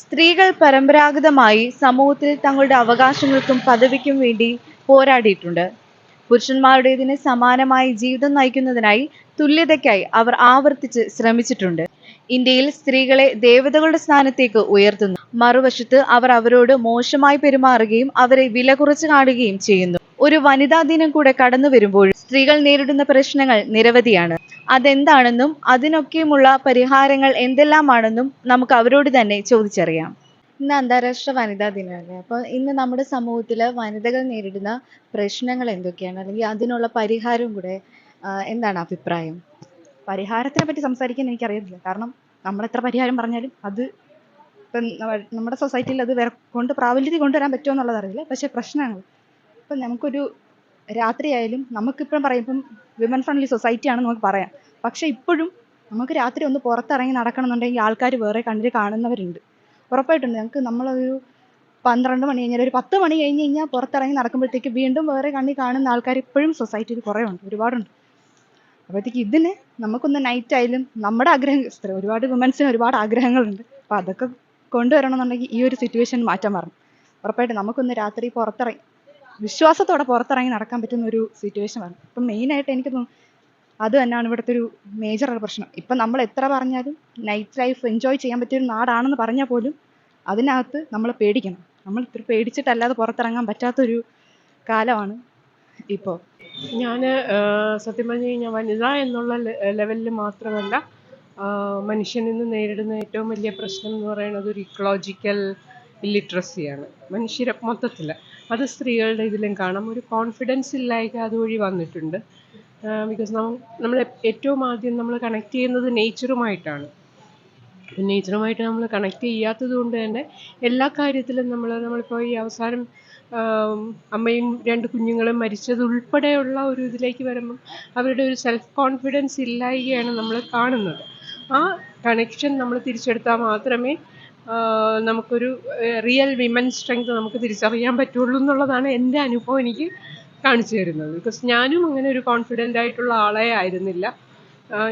സ്ത്രീകൾ പരമ്പരാഗതമായി സമൂഹത്തിൽ തങ്ങളുടെ അവകാശങ്ങൾക്കും പദവിക്കും വേണ്ടി പോരാടിയിട്ടുണ്ട്. പുരുഷന്മാരുടേതിന് സമാനമായി ജീവിതം നയിക്കുന്നതിനായി തുല്യതയ്ക്കായി അവർ ആവർത്തിച്ച് ശ്രമിച്ചിട്ടുണ്ട്. ഇന്ത്യയിൽ സ്ത്രീകളെ ദേവതകളുടെ സ്ഥാനത്തേക്ക് ഉയർത്തുന്നു. മറുവശത്ത് അവർ അവരോട് മോശമായി പെരുമാറുകയും അവരെ വില കുറച്ച് കാണുകയും ചെയ്യുന്നു. ഒരു വനിതാ ദിനം കൂടെ കടന്നു വരുമ്പോൾ സ്ത്രീകൾ നേരിടുന്ന പ്രശ്നങ്ങൾ നിരവധിയാണ്. അതെന്താണെന്നും അതിനൊക്കെയുമുള്ള പരിഹാരങ്ങൾ എന്തെല്ലാമാണെന്നും നമുക്ക് അവരോട് തന്നെ ചോദിച്ചറിയാം. ഇന്ന് അന്താരാഷ്ട്ര വനിതാ ദിനമാണ് അപ്പോൾ ഇന്ന് നമ്മുടെ സമൂഹത്തിൽ വനിതകൾ നേരിടുന്ന പ്രശ്നങ്ങൾ എന്തൊക്കെയാണ്? അല്ലെങ്കിൽ അതിനുള്ള പരിഹാരവും കൂടെ എന്താണ് അഭിപ്രായം? പരിഹാരത്തിനെ പറ്റി സംസാരിക്കാൻ എനിക്കറിയത്തില്ല. കാരണം നമ്മൾ എത്ര പരിഹാരം പറഞ്ഞാലും അത് ഇപ്പം നമ്മുടെ സൊസൈറ്റിയിൽ അത് കൊണ്ട് പ്രാബല്യത്തിൽ കൊണ്ടുവരാൻ പറ്റുമോ എന്നുള്ളത് അറിയില്ല. പക്ഷേ പ്രശ്നങ്ങൾ. ഇപ്പം നമുക്കൊരു രാത്രിയായാലും നമുക്കിപ്പം പറയുമ്പം വിമൻ ഫ്രണ്ട്ലി സൊസൈറ്റി ആണെന്ന് നമുക്ക് പറയാം. പക്ഷേ ഇപ്പോഴും നമുക്ക് രാത്രി ഒന്ന് പുറത്തിറങ്ങി നടക്കണമെന്നുണ്ടെങ്കിൽ ആൾക്കാർ വേറെ കണ്ണിൽ കാണുന്നവരുണ്ട്. ഉറപ്പായിട്ടുണ്ട് ഞങ്ങൾക്ക് നമ്മളൊരു പന്ത്രണ്ട് മണി കഴിഞ്ഞാൽ ഒരു പത്ത് മണി കഴിഞ്ഞ് കഴിഞ്ഞാൽ പുറത്തിറങ്ങി നടക്കുമ്പോഴത്തേക്ക് വീണ്ടും വേറെ കണ്ണിൽ കാണുന്ന ആൾക്കാർ ഇപ്പോഴും സൊസൈറ്റിയിൽ കുറേ ഉണ്ട് ഒരുപാടുണ്ട്. അപ്പോഴത്തേക്ക് ഇതിന് നമുക്കൊന്ന് നൈറ്റ് ആയാലും നമ്മുടെ ആഗ്രഹം ഒരുപാട് വുമൻസിന് ഒരുപാട് ആഗ്രഹങ്ങളുണ്ട്. അപ്പോൾ അതൊക്കെ കൊണ്ടുവരണമെന്നുണ്ടെങ്കിൽ ഈ ഒരു സിറ്റുവേഷൻ മാറ്റാൻ പറഞ്ഞു ഉറപ്പായിട്ട് നമുക്കൊന്ന് രാത്രി പുറത്തിറങ്ങി വിശ്വാസത്തോടെ പുറത്തിറങ്ങി നടക്കാൻ പറ്റുന്ന ഒരു സിറ്റുവേഷൻ ആണ്. ഇപ്പം മെയിനായിട്ട് എനിക്ക് തോന്നുന്നു അത് തന്നെയാണ് ഇവിടുത്തെ ഒരു മേജർ പ്രശ്നം. ഇപ്പം നമ്മൾ എത്ര പറഞ്ഞാലും നൈറ്റ് ലൈഫ് എൻജോയ് ചെയ്യാൻ പറ്റിയൊരു നാടാണെന്ന് പറഞ്ഞാൽ പോലും അതിനകത്ത് നമ്മൾ പേടിക്കണം. നമ്മൾ ഇത്ര പേടിച്ചിട്ടല്ലാതെ പുറത്തിറങ്ങാൻ പറ്റാത്തൊരു കാലമാണ് ഇപ്പോൾ. ഞാൻ സത്യം പറഞ്ഞു കഴിഞ്ഞാൽ വനിത എന്നുള്ള ലെവലിൽ മാത്രമല്ല മനുഷ്യൻ ഇന്ന് നേരിടുന്ന ഏറ്റവും വലിയ പ്രശ്നം എന്ന് പറയുന്നത് ഒരു ഇക്കോളജിക്കൽ ഇല്ലിട്രസിയാണ് മനുഷ്യരെ മൊത്തത്തിൽ അത് സ്ത്രീകളുടെ ഇതിലും കാണാം. ഒരു കോൺഫിഡൻസ് ഇല്ലായ്ക അതുവഴി വന്നിട്ടുണ്ട്. ബിക്കോസ് നമ്മൾ ഏറ്റവും ആദ്യം നമ്മൾ കണക്ട് ചെയ്യുന്നത് നേച്ചറുമായിട്ടാണ് നേച്ചറുമായിട്ട് നമ്മൾ കണക്ട് ചെയ്യാത്തത് കൊണ്ട് തന്നെ എല്ലാ കാര്യത്തിലും നമ്മൾ നമ്മളിപ്പോൾ ഈ അവസാനം അമ്മയും രണ്ട് കുഞ്ഞുങ്ങളും മരിച്ചത് ഉൾപ്പെടെയുള്ള ഒരു ഇതിലേക്ക് വരുമ്പം അവരുടെ ഒരു സെൽഫ് കോൺഫിഡൻസ് ഇല്ലായ്കയാണ് നമ്മൾ കാണുന്നത്. ആ കണക്ഷൻ നമ്മൾ തിരിച്ചെടുത്താൽ മാത്രമേ നമുക്കൊരു റിയൽ വിമൻ സ്ട്രെങ്ത് നമുക്ക് തിരിച്ചറിയാൻ പറ്റുള്ളൂ എന്നുള്ളതാണ് എന്റെ അനുഭവം എനിക്ക് കാണിച്ചു തരുന്നത്. ബിക്കോസ് ഞാനും അങ്ങനെ ഒരു കോൺഫിഡന്റ് ആയിട്ടുള്ള ആളെ ആയിരുന്നില്ല.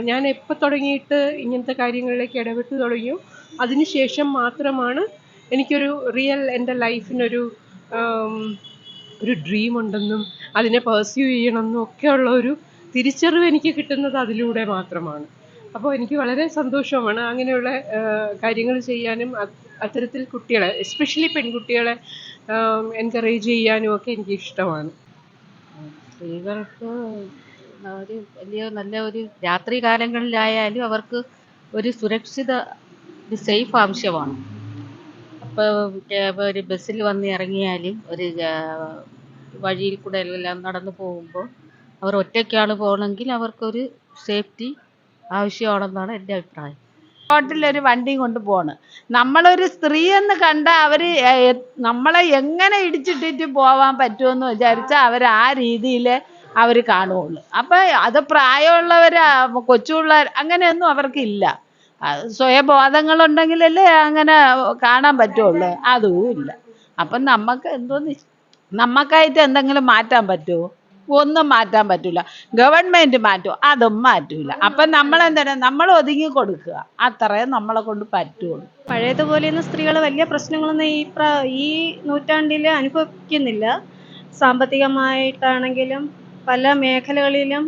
ഞാൻ എപ്പോൾ തുടങ്ങിയിട്ട് ഇങ്ങനത്തെ കാര്യങ്ങളിലേക്ക് ഇടപെട്ട് തുടങ്ങിയോ അതിനുശേഷം മാത്രമാണ് എനിക്കൊരു റിയൽ എന്റെ ലൈഫിനൊരു ഒരു ഡ്രീം ഉണ്ടെന്നും അതിനെ പേഴ്സ്യൂ ചെയ്യണമെന്നും ഒക്കെയുള്ള ഒരു തിരിച്ചറിവ് എനിക്ക് കിട്ടുന്നത് അതിലൂടെ മാത്രമാണ്. അപ്പോൾ എനിക്ക് വളരെ സന്തോഷമാണ് അങ്ങനെയുള്ള കാര്യങ്ങൾ ചെയ്യാനും അത് അത്തരത്തിൽ കുട്ടികളെ എസ്പെഷ്യലി പെൺകുട്ടികളെ എൻകറേജ് ചെയ്യാനും ഒക്കെ എനിക്ക് ഇഷ്ടമാണ്. സ്ത്രീകൾക്ക് ഒരു വലിയ നല്ല ഒരു രാത്രി കാലങ്ങളിലായാലും അവർക്ക് ഒരു സുരക്ഷിത ഒരു സേഫ് ആവശ്യമാണ്. അപ്പോൾ ഒരു ബസ്സിൽ വന്ന് ഇറങ്ങിയാലും ഒരു വഴിയിൽ കൂടെ എല്ലാം നടന്നു പോകുമ്പോൾ അവർ ഒറ്റയ്ക്കാണ് പോകണമെങ്കിൽ അവർക്കൊരു സേഫ്റ്റി ആവശ്യമാണെന്നാണ് എന്റെ അഭിപ്രായം. ഒരു വണ്ടി പോവാണ്. നമ്മളൊരു സ്ത്രീ എന്ന് കണ്ട അവർ നമ്മളെ എങ്ങനെ ഇടിച്ചിട്ടിട്ട് പോവാൻ പറ്റുമെന്ന് വിചാരിച്ചാൽ അവർ ആ രീതിയിൽ അവർ കാണുകയുള്ളു അപ്പൊ അത് പ്രായമുള്ളവര് കൊച്ചുള്ള അങ്ങനെയൊന്നും അവർക്കില്ല. സ്വയബോധങ്ങളുണ്ടെങ്കിലല്ലേ അങ്ങനെ കാണാൻ പറ്റുള്ളൂ അതും ഇല്ല അപ്പം നമുക്ക് എന്തോന്ന് നമുക്കായിട്ട് എന്തെങ്കിലും മാറ്റാൻ പറ്റുമോ ഒന്നും മാറ്റാൻ പറ്റൂല. ഗവൺമെന്റ് മാറ്റും അതും മാറ്റൂല. അപ്പൊ നമ്മൾ എന്താണ് നമ്മൾ ഒതുങ്ങി കൊടുക്കുക. അത്രേ നമ്മളെ കൊണ്ട് പറ്റുള്ളൂ. പഴയതുപോലെയൊന്നും സ്ത്രീകൾ വലിയ പ്രശ്നങ്ങളൊന്നും ഈ ഈ നൂറ്റാണ്ടിൽ അനുഭവിക്കുന്നില്ല. സാമ്പത്തികമായിട്ടാണെങ്കിലും പല മേഖലകളിലും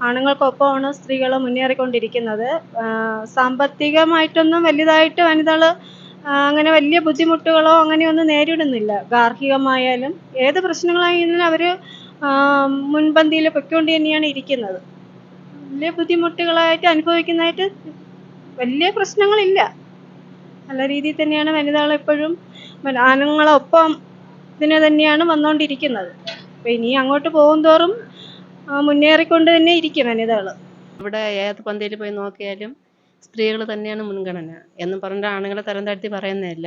ആണുങ്ങൾക്കൊപ്പമാണ് സ്ത്രീകൾ മുന്നേറിക്കൊണ്ടിരിക്കുന്നത്. സാമ്പത്തികമായിട്ടൊന്നും വലുതായിട്ട് വനിതകൾ അങ്ങനെ വലിയ ബുദ്ധിമുട്ടുകളോ അങ്ങനെയൊന്നും നേരിടുന്നില്ല. ഗാർഹികമായാലും ഏത് പ്രശ്നങ്ങളായാലും അവർ മുൻപന്തിയിൽ പൊയ്ക്കൊണ്ട് തന്നെയാണ് ഇരിക്കുന്നത്. വലിയ ബുദ്ധിമുട്ടുകളായിട്ട് അനുഭവിക്കുന്നതായിട്ട് വലിയ പ്രശ്നങ്ങളില്ല. നല്ല രീതിയിൽ തന്നെയാണ് മ- ആണുങ്ങളൊപ്പം ഇതിനെ തന്നെയാണ് വന്നുകൊണ്ടിരിക്കുന്നത് അപ്പം ഇനി അങ്ങോട്ട് പോകുന്തോറും തോറും മുന്നേറിക്കൊണ്ട് തന്നെ ഇരിക്കും വനിതകൾ ഇവിടെ ഏത് പന്തിയിൽ പോയി നോക്കിയാലും സ്ത്രീകൾ തന്നെയാണ് മുൻഗണന എന്നും പറഞ്ഞിട്ട് ആണുങ്ങളെ തരം താഴ്ത്തി പറയുന്നതല്ല.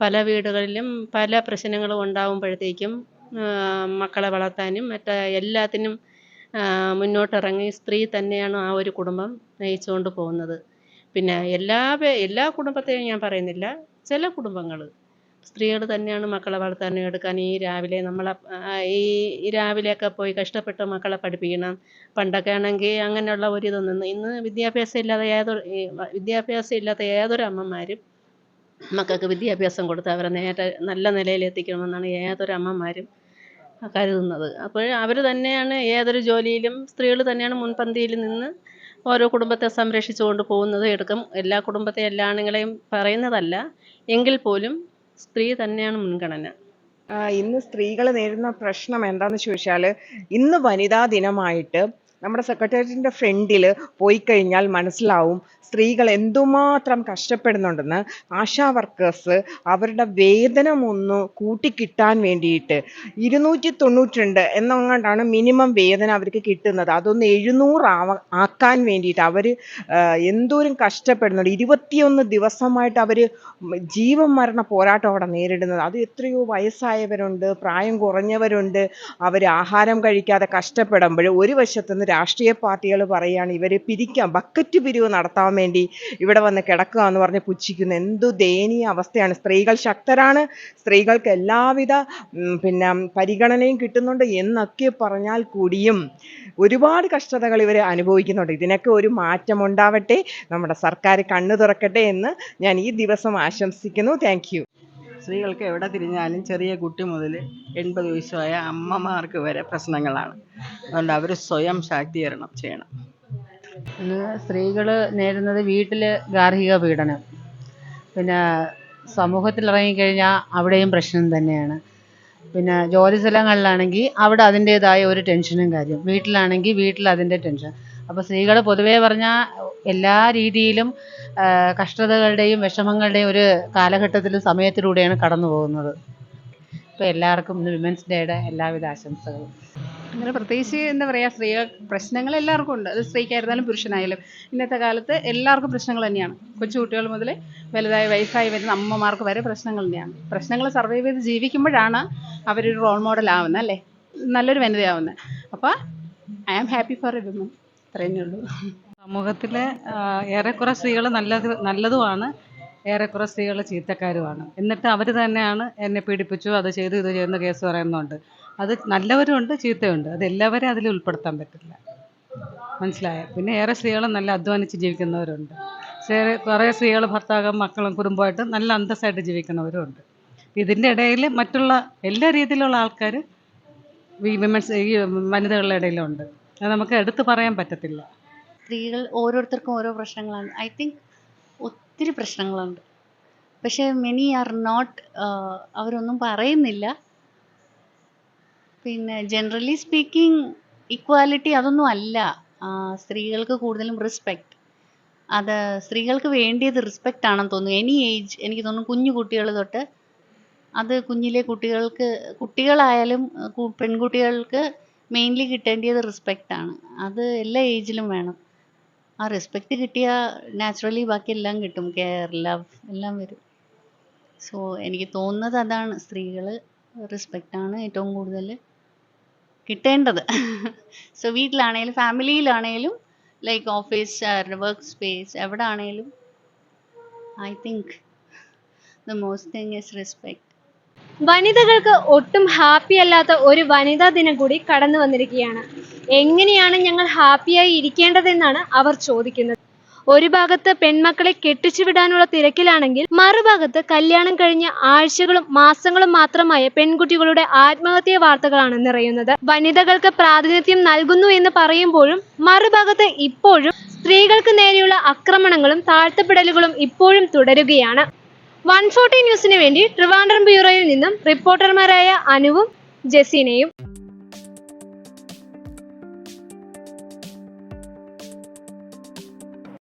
പല വീടുകളിലും പല പ്രശ്നങ്ങളും ഉണ്ടാകുമ്പോഴത്തേക്കും മക്കളെ വളർത്താനും മറ്റ് എല്ലാത്തിനും മുന്നോട്ടിറങ്ങി സ്ത്രീ തന്നെയാണ് ആ ഒരു കുടുംബം നയിച്ചുകൊണ്ട് പോകുന്നത്. പിന്നെ എല്ലാ എല്ലാ കുടുംബത്തെയും ഞാൻ പറയുന്നില്ല ചില കുടുംബങ്ങൾ സ്ത്രീകൾ തന്നെയാണ് മക്കളെ വളർത്താനും എടുക്കാൻ ഈ രാവിലെ നമ്മളെ ഈ രാവിലെയൊക്കെ പോയി കഷ്ടപ്പെട്ട് മക്കളെ പഠിപ്പിക്കണം. പണ്ടൊക്കെ ആണെങ്കിൽ അങ്ങനെയുള്ള ഒരു ഇതൊന്നും ഇന്ന് വിദ്യാഭ്യാസം ഇല്ലാതെ ഏതൊരു വിദ്യാഭ്യാസം ഇല്ലാത്ത ഏതൊരു അമ്മമാരും മക്കൾക്ക് വിദ്യാഭ്യാസം കൊടുത്ത് അവരെ നേരെ നല്ല നിലയിൽ എത്തിക്കണമെന്നാണ് ഏതൊരു അമ്മമാരും കരുതുന്നത്. അപ്പോൾ അവർ തന്നെയാണ് ഏതൊരു ജോലിയിലും സ്ത്രീകൾ തന്നെയാണ് മുൻപന്തിയിൽ നിന്ന് ഓരോ കുടുംബത്തെ സംരക്ഷിച്ചു കൊണ്ട് പോകുന്നത് എടുക്കും. എല്ലാ കുടുംബത്തെ എല്ലാ ആണുങ്ങളെയും പറയുന്നതല്ല. എങ്കിൽ പോലും സ്ത്രീ തന്നെയാണ് മുൻഗണന. ഇന്ന് സ്ത്രീകൾ നേരിടുന്ന പ്രശ്നം എന്താണെന്ന് ചോദിച്ചാൽ ഇന്ന് വനിതാ ദിനമായിട്ട് നമ്മുടെ സെക്രട്ടേറിയറ്റിന്റെ ഫ്രണ്ടിൽ പോയി കഴിഞ്ഞാൽ മനസ്സിലാവും സ്ത്രീകൾ എന്തുമാത്രം കഷ്ടപ്പെടുന്നുണ്ടെന്ന് ആശാ വർക്കേഴ്സ് അവരുടെ വേതനം ഒന്ന് കൂട്ടിക്കിട്ടാൻ വേണ്ടിയിട്ട് ഇരുന്നൂറ്റി തൊണ്ണൂറ്റി രണ്ട് എന്നങ്ങാണ്ടാണ് മിനിമം വേതനം അവർക്ക് കിട്ടുന്നത്. അതൊന്ന് എഴുന്നൂറ് ആക്കാൻ വേണ്ടിയിട്ട് അവർ എന്തോരം കഷ്ടപ്പെടുന്നുണ്ട്. ഇരുപത്തിയൊന്ന് ദിവസമായിട്ട് അവർ ജീവൻ മരണ പോരാട്ടം അവിടെ നേരിടുന്നത്. അത് എത്രയോ വയസ്സായവരുണ്ട് പ്രായം കുറഞ്ഞവരുണ്ട്. അവർ ആഹാരം കഴിക്കാതെ കഷ്ടപ്പെടുമ്പോൾ ഒരു വശത്തുനിന്ന് രാഷ്ട്രീയ പാർട്ടികൾ പറയുകയാണ് ഇവരെ പിരിക്കാം ബക്കറ്റ് പിരിവ് നടത്താൻ വേണ്ടി ഇവിടെ വന്ന് കിടക്കുക എന്ന് പറഞ്ഞ് പുച്ഛിക്കുന്നു. എന്തു ദയനീയ അവസ്ഥയാണ്. സ്ത്രീകൾ ശക്തരാണ്. സ്ത്രീകൾക്ക് എല്ലാവിധ പിന്നെ പരിഗണനയും കിട്ടുന്നുണ്ട് എന്നൊക്കെ പറഞ്ഞാൽ കൂടിയും ഒരുപാട് കഷ്ടതകൾ ഇവർ അനുഭവിക്കുന്നുണ്ട്. ഇതിനൊക്കെ ഒരു മാറ്റം ഉണ്ടാവട്ടെ നമ്മുടെ സർക്കാർ കണ്ണു തുറക്കട്ടെ എന്ന് ഞാൻ ഈ ദിവസം ആശംസിക്കുന്നു. താങ്ക് സ്ത്രീകൾക്ക് എവിടെ തിരിഞ്ഞാലും ചെറിയ കുട്ടി മുതൽ എൺപത് വയസ്സായ അമ്മമാർക്ക് വരെ പ്രശ്നങ്ങളാണ്. അതുകൊണ്ട് അവർ സ്വയം ശാക്തീകരണം ചെയ്യണം. ഇന്ന് സ്ത്രീകൾ നേരിടുന്നത് വീട്ടിൽ ഗാർഹിക പീഡനം. പിന്നെ സമൂഹത്തിൽ ഇറങ്ങിക്കഴിഞ്ഞാൽ അവിടെയും പ്രശ്നം തന്നെയാണ്. പിന്നെ ജോലി സ്ഥലങ്ങളിലാണെങ്കിൽ അവിടെ അതിന്റേതായ ഒരു ടെൻഷനും കാര്യം. വീട്ടിലാണെങ്കിൽ വീട്ടിൽ അതിന്റെ ടെൻഷൻ. അപ്പോൾ സ്ത്രീകൾ പൊതുവേ പറഞ്ഞാൽ എല്ലാ രീതിയിലും കഷ്ടതകളുടെയും വിഷമങ്ങളുടെയും ഒരു കാലഘട്ടത്തിലും സമയത്തിലൂടെയാണ് കടന്നു പോകുന്നത് ഇപ്പോൾ എല്ലാവർക്കും ഇന്ന് വിമൻസ് ഡേയുടെ എല്ലാവിധ ആശംസകളും. അങ്ങനെ പ്രത്യേകിച്ച് എന്താ പറയുക സ്ത്രീ പ്രശ്നങ്ങൾ എല്ലാവർക്കും ഉണ്ട്. അത് സ്ത്രീക്കായിരുന്നാലും പുരുഷനായാലും. ഇന്നത്തെ കാലത്ത് എല്ലാവർക്കും പ്രശ്നങ്ങൾ തന്നെയാണ്. കൊച്ചുകുട്ടികൾ മുതൽ വലുതായ വയസ്സായി വരുന്ന അമ്മമാർക്ക് വരെ പ്രശ്നങ്ങൾ തന്നെയാണ്. പ്രശ്നങ്ങൾ സർവൈവ് ചെയ്ത് ജീവിക്കുമ്പോഴാണ് അവരൊരു റോൾ മോഡൽ ആവുന്നത് അല്ലേ? നല്ലൊരു വനിതയാവുന്നത്. അപ്പോൾ I am happy for a women അത്രയേ ഉള്ളൂ. സമൂഹത്തിലെ ആ, ഏറെക്കുറെ സ്ത്രീകൾ നല്ലത് നല്ലതുമാണ്. ഏറെക്കുറെ സ്ത്രീകൾ ചീത്തക്കാരുമാണ്. എന്നിട്ട് അവർ തന്നെയാണ് എന്നെ പീഡിപ്പിച്ചു അത് ചെയ്തു ഇത് ചെയ്യുന്ന കേസ് പറയുന്നുണ്ട്. അത് നല്ലവരുമുണ്ട് ചീത്തയുണ്ട് അത് എല്ലാവരെയും അതിൽ ഉൾപ്പെടുത്താൻ പറ്റില്ല. മനസ്സിലായോ? പിന്നെ ഏറെ സ്ത്രീകളും നല്ല അധ്വാനിച്ച് ജീവിക്കുന്നവരുണ്ട്. ഏറെ കുറേ സ്ത്രീകൾ ഭർത്താവും മക്കളും കുടുംബമായിട്ട് നല്ല അന്തസ്സായിട്ട് ജീവിക്കുന്നവരും ഉണ്ട് ഇതിന്റെ ഇടയിൽ മറ്റുള്ള എല്ലാ രീതിയിലുള്ള ആൾക്കാർ ഈ വിമൻസ് ഈ വനിതകളുടെ ഇടയിലുണ്ട്. അത് നമുക്ക് എടുത്തു പറയാൻ പറ്റത്തില്ല. സ്ത്രീകൾ ഓരോരുത്തർക്കും ഓരോ പ്രശ്നങ്ങളാണ്. ഐ തിങ്ക് ഒത്തിരി പ്രശ്നങ്ങളുണ്ട്. പക്ഷേ മെനി ആർ നോട്ട് അവരൊന്നും പറയുന്നില്ല. പിന്നെ ജനറലി സ്പീക്കിംഗ് ഇക്വാലിറ്റി അതൊന്നും അല്ല. സ്ത്രീകൾക്ക് കൂടുതലും റെസ്പെക്റ്റ് അത് സ്ത്രീകൾക്ക് വേണ്ടിയത് റെസ്പെക്റ്റ് ആണെന്ന് തോന്നുന്നു. എനി ഏജ് എനിക്ക് തോന്നുന്നു കുഞ്ഞു കുട്ടികൾ തൊട്ട് അത് കുഞ്ഞിലെ കുട്ടികൾക്ക് കുട്ടികളായാലും പെൺകുട്ടികൾക്ക് മെയിൻലി കിട്ടേണ്ടത് റെസ്പെക്റ്റ് ആണ്. അത് എല്ലാ ഏജിലും വേണം. ആ റെസ്പെക്റ്റ് കിട്ടിയാൽ നാച്ചുറലി ബാക്കി എല്ലാം കിട്ടും. കെയർ ലവ് എല്ലാം വരും. സോ എനിക്ക് തോന്നുന്നത് അതാണ് സ്ത്രീകൾ റെസ്പെക്റ്റ് ആണ് ഏറ്റവും കൂടുതൽ കിട്ടേണ്ടത്. സോ വീട്ടിലാണേലും ഫാമിലിയിലാണേലും ലൈക്ക് ഓഫീസ് വർക്ക് സ്പേസ് എവിടെ ആണേലും I think the most thing is respect വനിതകൾക്ക് ഒട്ടും ഹാപ്പി അല്ലാത്ത ഒരു വനിതാ ദിനം കൂടി കടന്നു വന്നിരിക്കുകയാണ്. എങ്ങനെയാണ് ഞങ്ങൾ ഹാപ്പിയായി ഇരിക്കേണ്ടതെന്നാണ് അവർ ചോദിക്കുന്നത്. ഒരു ഭാഗത്ത് പെൺമക്കളെ കെട്ടിച്ചു വിടാനുള്ള തിരക്കിലാണെങ്കിൽ മറുഭാഗത്ത് കല്യാണം കഴിഞ്ഞ ആഴ്ചകളും മാസങ്ങളും മാത്രമായ പെൺകുട്ടികളുടെ ആത്മഹത്യ വാർത്തകളാണ് നിറയുന്നത്. വനിതകൾക്ക് പ്രാതിനിധ്യം നൽകുന്നു എന്ന് പറയുമ്പോഴും മറുഭാഗത്ത് ഇപ്പോഴും സ്ത്രീകൾക്ക് നേരെയുള്ള ആക്രമണങ്ങളും താഴ്ത്തപ്പെടലുകളും ഇപ്പോഴും തുടരുകയാണ്. വൺ ഫോർട്ടി ന്യൂസിന് വേണ്ടി ട്രിവാൻഡ്രം ബ്യൂറോയിൽ നിന്നും റിപ്പോർട്ടർമാരായ അനുവും ജസീനയും.